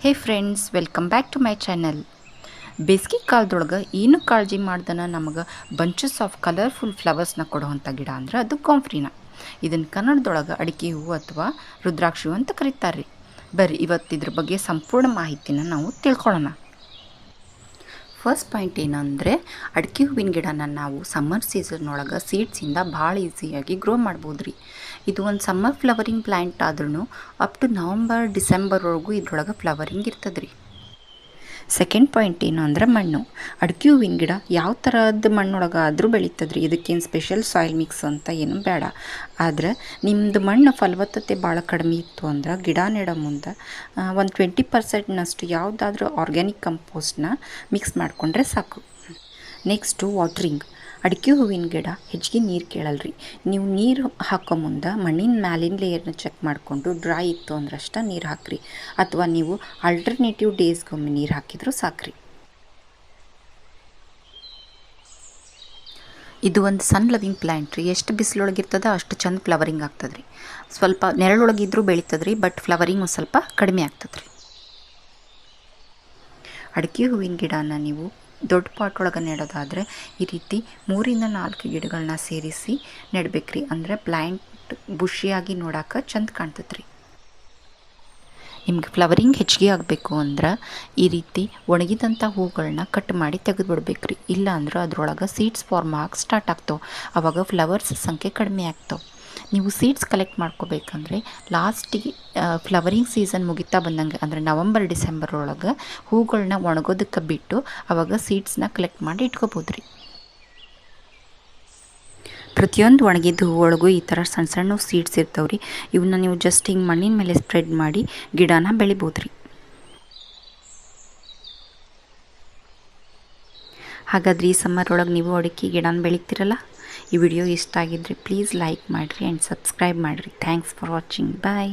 Hey friends, welcome back to my channel. ಬೇಸಿಗೆ ಕಾಲದೊಳಗೆ ಏನು ಕಾಳಜಿ ಮಾಡ್ದನ ನಮಗೆ ಬಂಚಸ್ ಆಫ್ ಕಲರ್ಫುಲ್ ಫ್ಲವರ್ಸ್ನ ಕೊಡುವಂಥ ಗಿಡ ಅಂದ್ರೆ ಅದು ಕಾಂಫ್ರಿನ ಇದನ್ನು ಕನ್ನಡದೊಳಗೆ ಅಡಿಕೆ ಹೂವು ಅಥವಾ ರುದ್ರಾಕ್ಷಿ ಹೂವು ಅಂತ ಕರೀತಾರೆ ರೀ ಬರ್ರಿ ಇವತ್ತು ಇದ್ರ ಬಗ್ಗೆ ಸಂಪೂರ್ಣ ಮಾಹಿತಿನ ನಾವು ತಿಳ್ಕೊಳ್ಳೋಣ ಫಸ್ಟ್ ಪಾಯಿಂಟ್ ಏನಂದರೆ, ಅಡಿಕೆ ಹೂವಿನ ಗಿಡನ ನಾವು ಸಮ್ಮರ್ ಸೀಸನ್ ಒಳಗೆ ಸೀಡ್ಸಿಂದ ಭಾಳ ಈಸಿಯಾಗಿ ಗ್ರೋ ಮಾಡ್ಬೋದು ರೀ ಇದು ಒಂದು ಸಮ್ಮರ್ ಫ್ಲವರಿಂಗ್ ಪ್ಲ್ಯಾಂಟ್ ಆದ್ರೂ ಅಪ್ ಟು ನವಂಬರ್ ಡಿಸೆಂಬರ್ವರೆಗೂ ಇದ್ರೊಳಗೆ ಫ್ಲವರಿಂಗ್ ಇರ್ತದೆ ರೀ ಸೆಕೆಂಡ್ ಪಾಯಿಂಟ್ ಏನು ಅಂದ್ರೆ ಮಣ್ಣು. ಅಡಿಕೆ ಹೂವಿನ ಗಿಡ ಯಾವ ಥರದ ಮಣ್ಣೊಳಗಾದರೂ ಆದರೂ ಬೆಳೀತದೆ ರೀ ಇದಕ್ಕೇನು ಸ್ಪೆಷಲ್ ಸಾಯಿಲ್ ಮಿಕ್ಸ್ ಅಂತ ಏನು ಬೇಡ. ಆದ್ರೆ ನಿಮ್ಮದು ಮಣ್ಣು ಫಲವತ್ತತೆ ಭಾಳ ಕಡಿಮೆ ಇತ್ತು ಅಂದ್ರೆ ಗಿಡ ನೆಡೋ ಮುಂದೆ ಒಂದು ಟ್ವೆಂಟಿ ಪರ್ಸೆಂಟ್ನಷ್ಟು ಯಾವುದಾದ್ರೂ ಆರ್ಗ್ಯಾನಿಕ್ ಕಂಪೋಸ್ಟ್ನ ಮಿಕ್ಸ್ ಮಾಡಿಕೊಂಡ್ರೆ ಸಾಕು. ನೆಕ್ಸ್ಟು ವಾಟ್ರಿಂಗ್ ಅಡಿಕೆ ಹೂವಿನ ಗಿಡ ಹೆಚ್ಚಿಗೆ ನೀರು ಕೇಳಲ್ರಿ. ನೀವು ನೀರು ಹಾಕೋ ಮುಂದೆ ಮಣ್ಣಿನ ಮ್ಯಾಲಿನ ಲೇಯರ್ನ ಚೆಕ್ ಮಾಡಿಕೊಂಡು ಡ್ರೈ ಇತ್ತು ಅಂದ್ರೆ ಅಷ್ಟೇ ನೀರು ಹಾಕ್ರಿ. ಅಥವಾ ನೀವು ಆಲ್ಟರ್ನೇಟಿವ್ ಡೇಸ್ಗೊಮ್ಮೆ ನೀರು ಹಾಕಿದರೂ ಸಾಕ್ರಿ. ಇದು ಒಂದು ಸನ್ ಲವಿಂಗ್ ಪ್ಲ್ಯಾಂಟ್ ರೀ. ಎಷ್ಟು ಬಿಸಿಲೊಳಗಿರ್ತದ ಅಷ್ಟು ಚಂದ ಫ್ಲವರಿಂಗ್ ಆಗ್ತದೆ ರೀ ಸ್ವಲ್ಪ ನೆರಳೊಳಗಿದ್ರೂ ಬೆಳೀತದೆ ರೀ ಬಟ್ ಫ್ಲವರಿಂಗ್ ಸ್ವಲ್ಪ ಕಡಿಮೆ ಆಗ್ತದೆ ರೀ ಅಡಿಕೆ ಹೂವಿನ ಗಿಡನ ನೀವು ದೊಡ್ಡ ಪಾಟ್ ಒಳಗೆ ನೆಡೋದಾದರೆ ಈ ರೀತಿ ಮೂರಿಂದ ನಾಲ್ಕು ಗಿಡಗಳನ್ನ ಸೇರಿಸಿ ನೆಡ್ಬೇಕ್ರಿ. ಅಂದರೆ ಪ್ಲ್ಯಾಂಟ್ ಬುಷಿಯಾಗಿ ನೋಡಕ್ಕೆ ಚಂದ ಕಾಣ್ತದೆ ರೀ ನಿಮ್ಗೆ ಫ್ಲವರಿಂಗ್ ಹೆಚ್ಚಿಗೆ ಆಗಬೇಕು ಅಂದ್ರೆ ಈ ರೀತಿ ಒಣಗಿದಂಥ ಹೂಗಳನ್ನ ಕಟ್ ಮಾಡಿ ತೆಗೆದುಬಿಡ್ಬೇಕ್ರಿ. ಇಲ್ಲ ಅಂದ್ರೆ ಅದರೊಳಗೆ ಸೀಡ್ಸ್ ಫಾರ್ಮ್ ಆಗಿ ಸ್ಟಾರ್ಟ್ ಆಗ್ತಾವೆ. ಆವಾಗ ಫ್ಲವರ್ಸ್ ಸಂಖ್ಯೆ ಕಡಿಮೆ ಆಗ್ತಾವೆ. ನೀವು ಸೀಡ್ಸ್ ಕಲೆಕ್ಟ್ ಮಾಡ್ಕೋಬೇಕಂದ್ರೆ ಲಾಸ್ಟಿಗೆ ಫ್ಲವರಿಂಗ್ ಸೀಸನ್ ಮುಗಿತಾ ಬಂದಂಗೆ, ಅಂದರೆ ನವಂಬರ್ ಡಿಸೆಂಬರ್ ಒಳಗೆ ಹೂಗಳನ್ನ ಒಣಗೋದಕ್ಕೆ ಬಿಟ್ಟು ಆವಾಗ ಸೀಡ್ಸ್ನ ಕಲೆಕ್ಟ್ ಮಾಡಿ ಇಟ್ಕೋಬೋದು ರೀ ಪ್ರತಿಯೊಂದು ಒಣಗಿದ ಹೂವೊಳಗೂ ಈ ಥರ ಸಣ್ಣ ಸಣ್ಣ ಸೀಡ್ಸ್ ಇರ್ತಾವೆ ಇವನ್ನ ನೀವು ಜಸ್ಟ್ ಹಿಂಗೆ ಮಣ್ಣಿನ ಮೇಲೆ ಸ್ಪ್ರೆಡ್ ಮಾಡಿ ಗಿಡನ ಬೆಳಿಬೋದು ರೀ ಹಾಗಾದ್ರೆ ಈ ಸಮ್ಮರ್ ಒಳಗೆ ನೀವು ಅಡಿಕೆ ಗಿಡನ ಬೆಳಿತೀರಲ್ಲ? ಈ ವಿಡಿಯೋ ಇಷ್ಟ ಆಗಿದ್ರೆ ಪ್ಲೀಸ್ ಲೈಕ್ ಮಾಡಿರಿ ಆ್ಯಂಡ್ ಸಬ್ಸ್ಕ್ರೈಬ್ ಮಾಡಿರಿ. Thanks for watching bye